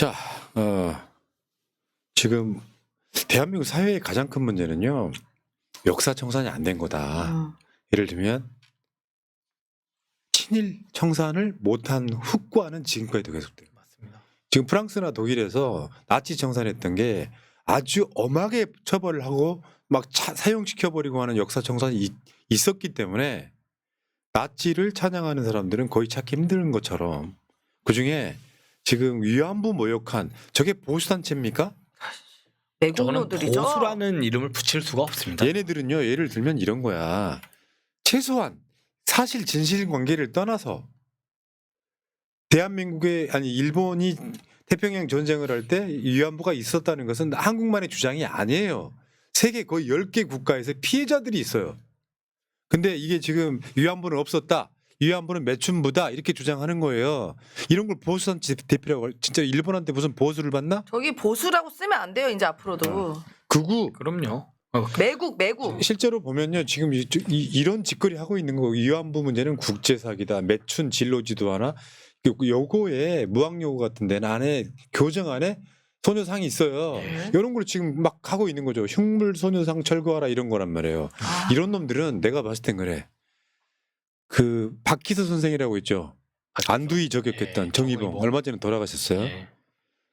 자, 어, 지금 대한민국 사회의 가장 큰 문제는요, 역사 청산이 안 된 거다. 음. 예를 들면, 친일 청산을 못한 후과는 지금까지도 계속돼요. 맞습니다. 지금 프랑스나 독일에서 나치 청산했던 게 아주 엄하게 처벌을 하고 막 차- 사용시켜버리고 하는 역사 청산이 있- 있었기 때문에 나치를 찬양하는 사람들은 거의 찾기 힘든 것처럼 그 중에 지금 위안부 모욕한 저게 보수단체입니까? 저거는 매국노들이죠. 보수라는 이름을 붙일 수가 없습니다. 얘네들은요 예를 들면 이런 거야 최소한 사실 진실 관계를 떠나서 대한민국의 아니 일본이 태평양 전쟁을 할 때 위안부가 있었다는 것은 한국만의 주장이 아니에요 세계 거의 10개 국가에서 피해자들이 있어요 근데 이게 지금 위안부는 없었다 위안부는 매춘부다 이렇게 주장하는 거예요 이런 걸 보수단체 대표라고 할- 진짜 일본한테 무슨 보수를 받나? 저기 보수라고 쓰면 안 돼요. 이제 앞으로도 어. 극우 그럼요. 어, 매국 매국. 실제로 보면요 지금 이, 런 짓거리 하고 있는 거 위안부 문제는 국제 사기다 매춘 진로지도 하나 요- 요거에 무학요구 같은 데는 안에 교정 안에 소녀상이 있어요 네. 이런 걸 지금 막 하고 있는 거죠 흉물 소녀상 철거하라 이런 거란 말이에요 아, 이런 놈들은 내가 봤을 땐 그래 그 박희서 선생이라고 있죠 안두희 저격했던 네, 정의봉 정의봉. 얼마 전에 돌아가셨어요 예.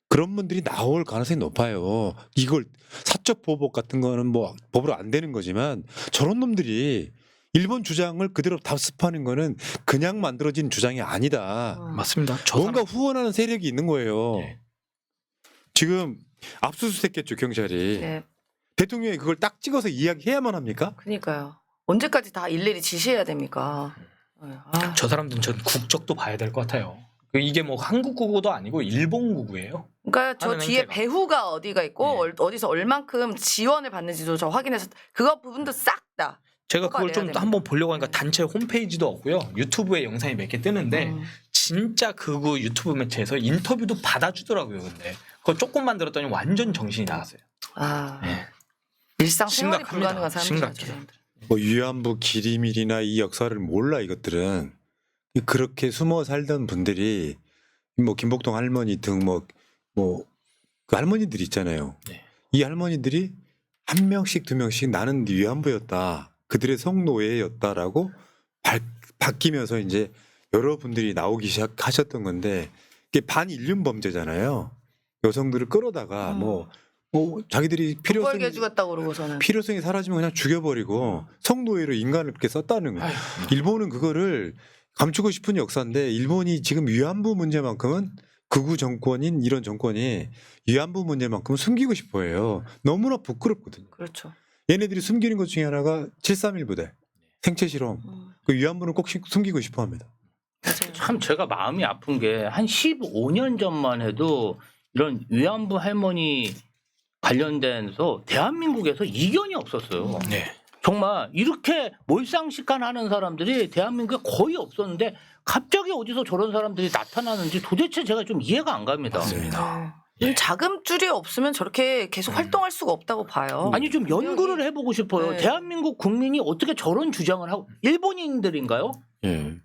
그런 분들이 나올 가능성이 높아요. 이걸 사적 보복 같은 거는 뭐 법으로 안 되는 거지만 저런 놈들이 일본 주장을 그대로 답습하는 거는 그냥 만들어진 주장이 아니다. 음. 맞습니다. 저 뭔가 사람- 후원하는 세력이 있는 거예요. 예. 지금 압수수색했죠 경찰이. 네, 대통령이 그걸 딱 찍어서 이야기해야만 합니까? 그러니까요. 언제까지 다 일일이 지시해야 됩니까? 네, 아, 저 사람들은 전 국적도 봐야 될 것 같아요. 그 이게 뭐 한국 국어도 아니고 일본 국어예요. 그러니까 저 뒤에 행태가. 배후가 어디가 있고 네. 얼- 어디서 얼만큼 지원을 받는지도 저 확인해서 그거 부분도 싹 다. 제가 그걸 좀 됩니다. 한번 보려고 하니까 네. 단체 홈페이지도 없고요. 유튜브에 영상이 몇 개 뜨는데 음. 진짜 그거 유튜브 매체에서 인터뷰도 받아주더라고요. 근데 그거 조금 만 들었더니 완전 정신이 나갔어요. 아, 예. 일상 생활이. 불가능한 사람들이죠. 심각해. 저 사람들. 뭐 위안부 기리밀이나 이 역사를 몰라 이것들은 그렇게 숨어 살던 분들이 뭐 김복동 할머니 등 뭐 뭐 그 할머니들 있잖아요. 네. 이 할머니들이 한 명씩 두 명씩 나는 위안부였다. 그들의 성노예였다라고 발- 바뀌면서 이제 여러분들이 나오기 시작하셨던 건데 이게 반인륜 범죄잖아요. 여성들을 끌어다가 음. 뭐, 뭐 자기들이 돈 필요성 벌게 해주겠다고 그러고서는. 필요성이 사라지면 그냥 죽여버리고 성노예로 인간을 이렇게 썼다는 거예요. 일본은 그거를 감추고 싶은 역사인데 일본이 지금 위안부 문제만큼은 극우 정권인 이런 정권이 위안부 문제만큼은 숨기고 싶어해요. 너무나 부끄럽거든요. 그렇죠. 얘네들이 숨기는 것 중에 하나가 731 부대 생체 실험. 음, 그 위안부는 꼭 시- 숨기고 싶어합니다. 맞아요. 참 제가 마음이 아픈 게 한 15년 전만 해도 이런 위안부 할머니 관련돼서 대한민국에서 이견이 없었어요. 네. 정말 이렇게 몰상식간하는 사람들이 대한민국에 거의 없었는데 갑자기 어디서 저런 사람들이 나타나는지 도대체 제가 좀 이해가 안 갑니다. 맞습니다. 네. 이 자금줄이 없으면 저렇게 계속 음. 활동할 수가 없다고 봐요. 아니 좀 연구를 해보고 싶어요. 네. 대한민국 국민이 어떻게 저런 주장을 하고 일본인들인가요? 예.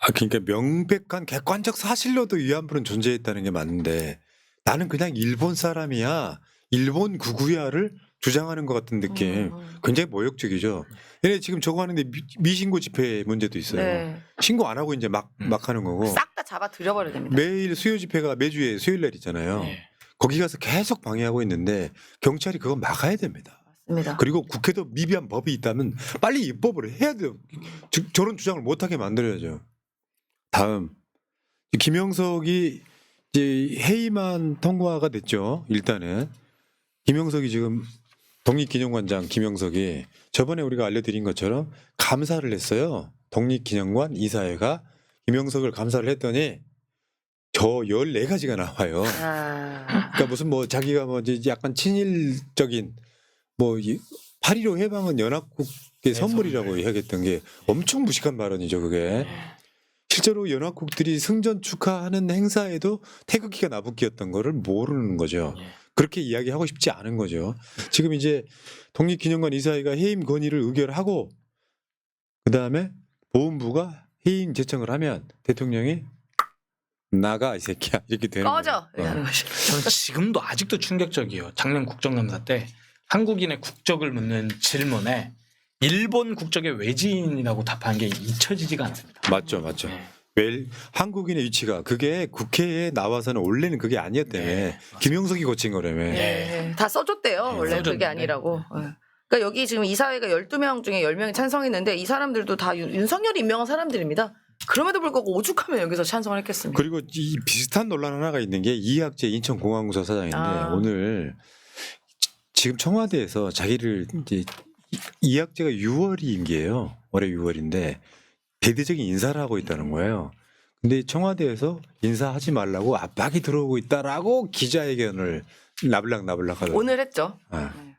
아 그러니까 명백한 객관적 사실로도 위안부는 존재했다는 게 맞는데 나는 그냥 일본 사람이야, 일본 구구야를 주장하는 것 같은 느낌. 음. 굉장히 모욕적이죠. 얘네 지금 저거 하는데 미, 미신고 집회 문제도 있어요. 네. 신고 안 하고 이제 막, 음. 막 하는 거고. 싹 다 잡아 들여버려야 됩니다. 매일 수요 집회가 매주에 수요일 날 있잖아요. 네. 거기 가서 계속 방해하고 있는데 경찰이 그거 막아야 됩니다. 맞습니다. 그리고 국회도 미비한 법이 있다면 빨리 입법을 해야 돼요. 주- 저런 주장을 못하게 만들어야죠. 다음 김영석이 이제 회의만 통과가 됐죠. 일단은 김영석이 지금 독립기념관장 김영석이 저번에 우리가 알려드린 것처럼 감사를 했어요. 독립기념관 이사회가 김영석을 감사를 했더니 저 14가지가 나와요. 아, 그러니까 무슨 뭐 자기가 뭐 이제 약간 친일적인 뭐 8.15 해방은 연합국의 네, 선물이라고 선물. 이야기했던 게 엄청 무식한 발언이죠 그게 실제로 연합국들이 승전 축하하는 행사에도 태극기가 나붓기였던 거를 모르는 거죠 예. 그렇게 이야기하고 싶지 않은 거죠 지금 이제 독립기념관 이사회가 해임 건의를 의결하고 그 다음에 보훈부가 해임 제청을 하면 대통령이 나가 이 새끼야 이렇게 되는 꺼져 거예요. 이러는 어. 거지. 저는 지금도 아직도 충격적이에요. 작년 국정감사 때 한국인의 국적을 묻는 질문에 일본 국적의 외지인이라고 답한 게 잊혀지지가 않습니다. 맞죠, 맞죠. 네. 왜 한국인의 위치가 그게 국회에 나와서는 원래는 그게 아니었다며 네, 김용석이 고친 거라며. 네. 다 써줬대요. 네, 원래 그게. 아니라고. 네. 그러니까 여기 지금 이사회가 12명 중에 10명이 찬성했는데 이 사람들도 다 윤, 윤석열이 임명한 사람들입니다. 그럼에도 불구하고 오죽하면 여기서 찬성을 했겠습니까? 그리고 이 비슷한 논란 하나가 있는 게 이학재 인천공항공사 사장인데 아. 오늘 지- 지금 청와대에서 자기를 이제 이- 이학재가 6월 임기예요. 올해 6월인데 대대적인 인사를 하고 있다는 거예요. 근데 청와대에서 인사하지 말라고 압박이 들어오고 있다라고 기자회견을 나불락나불락 하더라고요. 오늘 했죠. 아. 네.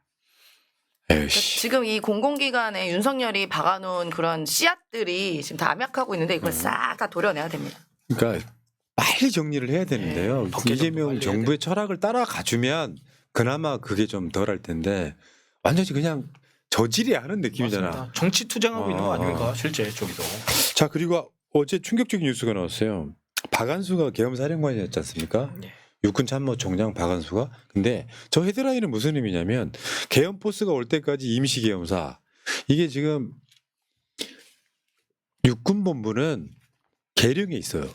그러니까. 지금 이 공공기관에 윤석열이 박아놓은 그런 씨앗들이 지금 다 암약하고 있는데 이걸 음. 싹다 도려내야 됩니다. 그러니까 빨리 정리를 해야 되는데요. 네, 이재명 정부의 철학을 따라가주면 그나마 그게 좀 덜 할 텐데 완전히 그냥 저질이 하는 느낌이잖아. 맞습니다. 정치 투쟁하고 있는 거 아. 아닙니까? 실제 저기도. 자 그리고 어제 충격적인 뉴스가 나왔어요. 박한수가 계엄사령관이었지 않습니까? 네. 육군 참모총장 박한수가 근데 저 헤드라인은 무슨 의미냐면 계엄 포스가 올 때까지 임시 계엄사 이게 지금 육군 본부는 계령에 있어요.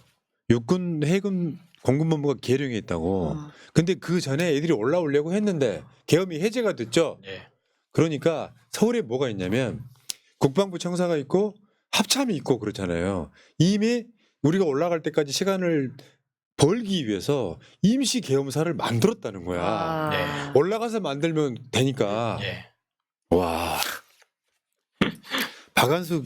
육군 해군 공군본부가 계령에 있다고. 음. 근데 그 전에 애들이 올라오려고 했는데 계엄이 해제가 됐죠. 네. 그러니까 서울에 뭐가 있냐면 국방부 청사가 있고 합참이 있고 그렇잖아요. 이미 우리가 올라갈 때까지 시간을 벌기 위해서 임시 계엄사를 만들었다는 거야. 아. 네. 올라가서 만들면 되니까. 예. 와. 박한수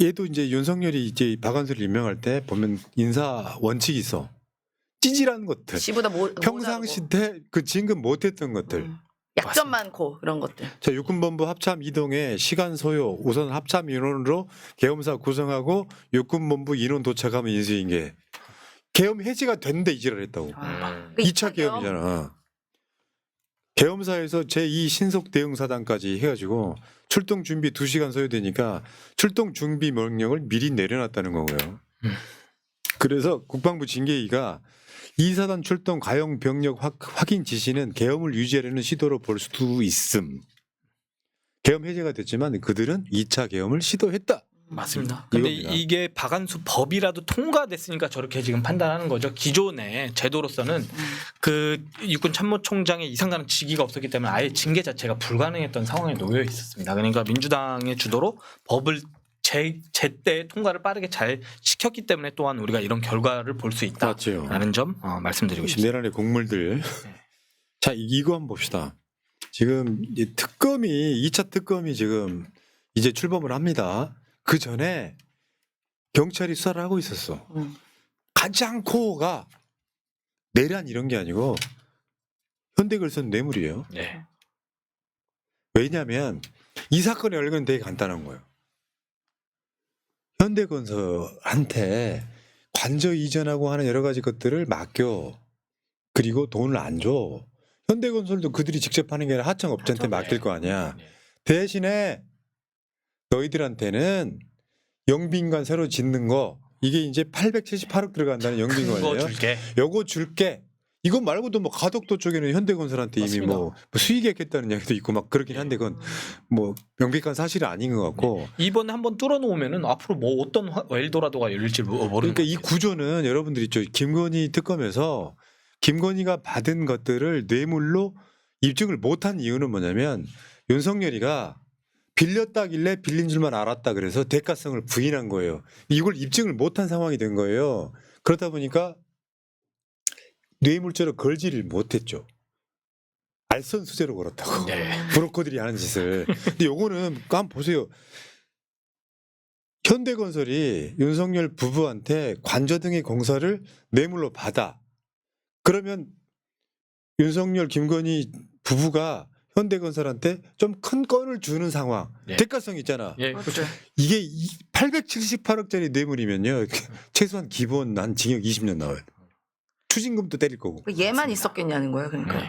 얘도 이제 윤석열이 이제 박한수를 임명할 때 보면 인사 원칙이 있어. 찌질한 것들. 지보다 모, 평상시 때 그 진급 못했던 것들. 음. 약점 많고 이런 것들. 자 육군본부 합참 이동에 시간 소요 우선 합참 인원으로 계엄사 구성하고 육군본부 인원 도착하면 인수인계. 계엄 해지가 됐는데 이지랄 했다고. 아. 음. 그 2차 이차계엄. 계엄이잖아. 계엄사에서 제2 신속 대응 사단까지 해가지고 출동 준비 2시간 소요되니까 출동 준비 명령을 미리 내려놨다는 거고요. 음. 그래서 국방부 징계위가 이 사단 출동 가용 병력 확, 확인 지시는 계엄을 유지하려는 시도로 볼 수도 있음. 계엄 해제가 됐지만 그들은 2차 계엄을 시도했다. 맞습니다. 근데 이겁니다. 이게 박한수 법이라도 통과됐으니까 저렇게 지금 판단하는 거죠. 기존의 제도로서는 음. 그 육군 참모총장의 이상가는 직위가 없었기 때문에 아예 징계 자체가 불가능했던 상황에 놓여 있었습니다. 그러니까 민주당의 주도로 법을 제, 제때 통과를 빠르게 잘 시켰기 때문에 또한 우리가 이런 결과를 볼수 맞죠. 있다라는 점 어, 말씀드리고 싶습니다. 내란의 곡물들. 자, 이- 이거 한번 봅시다. 지금 이 특검이 2차 특검이 지금 이제 출범을 합니다. 그 전에 경찰이 수사를 하고 있었어. 음. 가장 코어가 내란 이런 게 아니고 현대글선 뇌물이에요. 네. 왜냐하면 이 사건의 열건 되게 간단한 거예요. 현대건설한테 관저 이전하고 하는 여러 가지 것들을 맡겨 그리고 돈을 안 줘. 현대건설도 그들이 직접 하는 게 아니라 하청업체한테 하청, 맡길 거 아니야. 네. 대신에 너희들한테는 영빈관 새로 짓는 거 이게 이제 878억 들어간다는 영빈관이에요. 줄게. 요거 줄게. 이거 말고도 뭐 가덕도 쪽에는 현대건설한테 이미 맞습니다. 뭐, 뭐 수익했겠다는 이야기도 있고 막 그렇긴 한데 그건 뭐 명백한 사실이 아닌 것 같고. 이번에 한번 뚫어놓으면은 앞으로 뭐 어떤 화- 엘도라도가 열릴지 모- 모르는 그러니까 이. 구조는 여러분들이 저 김건희 특검에서 김건희가 받은 것들을 뇌물로 입증을 못한 이유는 뭐냐면 윤석열이가 빌렸다길래 빌린 줄만 알았다 그래서 대가성을 부인한 거예요. 이걸 입증을 못한 상황이 된 거예요. 그러다 보니까 뇌물죄로 걸지를 못했죠. 알선수재로 걸었다고. 네. 브로커들이 하는 짓을. 근데 요거는 한번 보세요. 현대건설이 윤석열 부부한테 관저 등의 공사를 뇌물로 받아. 그러면 윤석열 김건희 부부가 현대건설한테 좀 큰 건을 주는 상황. 네. 대가성 있잖아. 예, 그렇죠. 이게 878억짜리 뇌물이면요. 최소한 기본 한 징역 20년 나와요. 추징금도 때릴 거고. 그 얘만 있었겠냐는 거예요. 그러니까 네.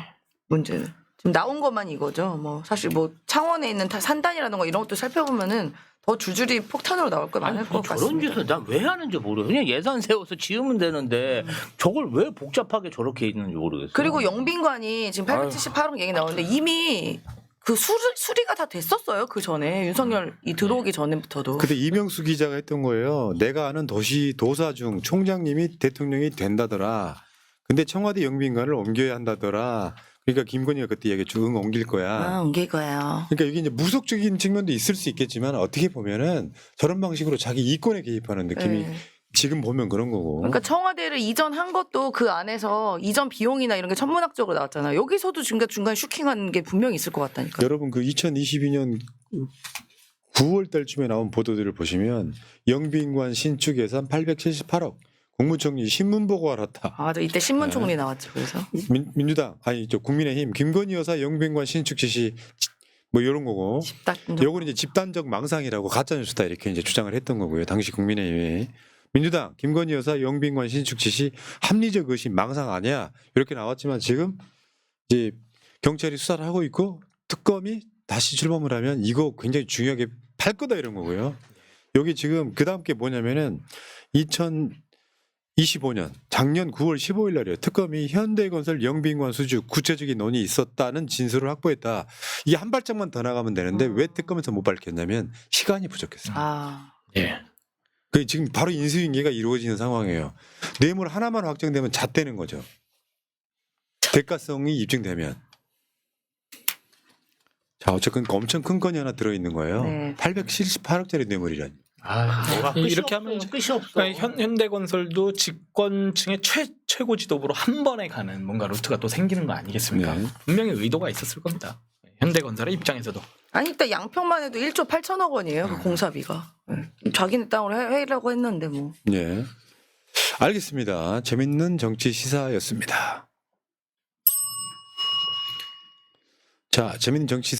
문제는. 지금 나온 것만 이거죠. 뭐 사실 뭐 창원에 있는 다- 산단이라든가 이런 것도 살펴보면은 더 줄줄이 폭탄으로 나올 거 많을 아니, 것 저런 같습니다. 짓을 난 왜 하는지 모르겠어. 그냥 예산 세워서 지으면 되는데 저걸 왜 복잡하게 저렇게 있는지 모르겠어. 그리고 영빈관이 지금 878억 얘기 나오는데 이미 그 수리, 수리가 다 됐었어요. 그 전에 윤석열이 들어오기 전부터도. 근데 이명수 기자가 했던 거예요. 내가 아는 도시 도사 중 총장님이 대통령이 된다더라. 근데 청와대 영빈관을 옮겨야 한다더라. 그러니까 김건희가 그때 얘기했죠. 응 옮길 거야. 아, 옮길 거예요. 그러니까 이게 이제 무속적인 측면도 있을 수 있겠지만 어떻게 보면은 저런 방식으로 자기 이권에 개입하는 느낌이 네. 지금 보면 그런 거고. 그러니까 청와대를 이전한 것도 그 안에서 이전 비용이나 이런 게 천문학적으로 나왔잖아요. 여기서도 중간 중간 슈킹한 게 분명히 있을 것 같다니까. 여러분 그 2022년 9월 달쯤에 나온 보도들을 보시면 영빈관 신축 예산 878억. 국무총리 신문 보고 알았다. 아, 저 이때 신문 총리 나왔죠. 그래서 민, 민주당 아니 저 국민의힘 김건희 여사 영빈관 신축 지시 뭐 이런 거고. 집단 요거는 이제 집단적 망상이라고 가짜 뉴스다 이렇게 이제 주장을 했던 거고요. 당시 국민의힘이 민주당 김건희 여사 영빈관 신축 지시 합리적 의심 망상 아니야 이렇게 나왔지만 지금 이제 경찰이 수사를 하고 있고 특검이 다시 출범을 하면 이거 굉장히 중요하게 팔 거다 이런 거고요. 여기 지금 그 다음 게 뭐냐면은 2025년 작년 9월 15일 날이에요. 특검이 현대건설 영빈관 수주 구체적인 논의 있었다는 진술을 확보했다. 이게 한 발짝만 더 나가면 되는데 음. 왜 특검에서 못 밝혔냐면 시간이 부족했어요. 아, 예. 그 지금 바로 인수인계가 이루어지는 상황이에요. 뇌물 하나만 확정되면 잣되는 거죠. 대가성이 입증되면. 자, 어쨌든 엄청 큰 건이 하나 들어있는 거예요. 네. 878억짜리 뇌물이라니. 아, 뭐가 끝이 이렇게 없어요. 하면 끝이 없어. 그러니까 현, 현대건설도 집권층의 최, 최고 지도부로 한 번에 가는 뭔가 루트가 또 생기는 거 아니겠습니까? 네. 분명히 의도가 있었을 겁니다. 현대건설의 입장에서도. 아니 일단 양평만 해도 1조 8천억 원이에요. 그 공사비가. 네. 자기네 땅으로 해, 해라고 했는데 뭐. 예. 알겠습니다. 재밌는 정치 시사였습니다. 자, 재밌는 정치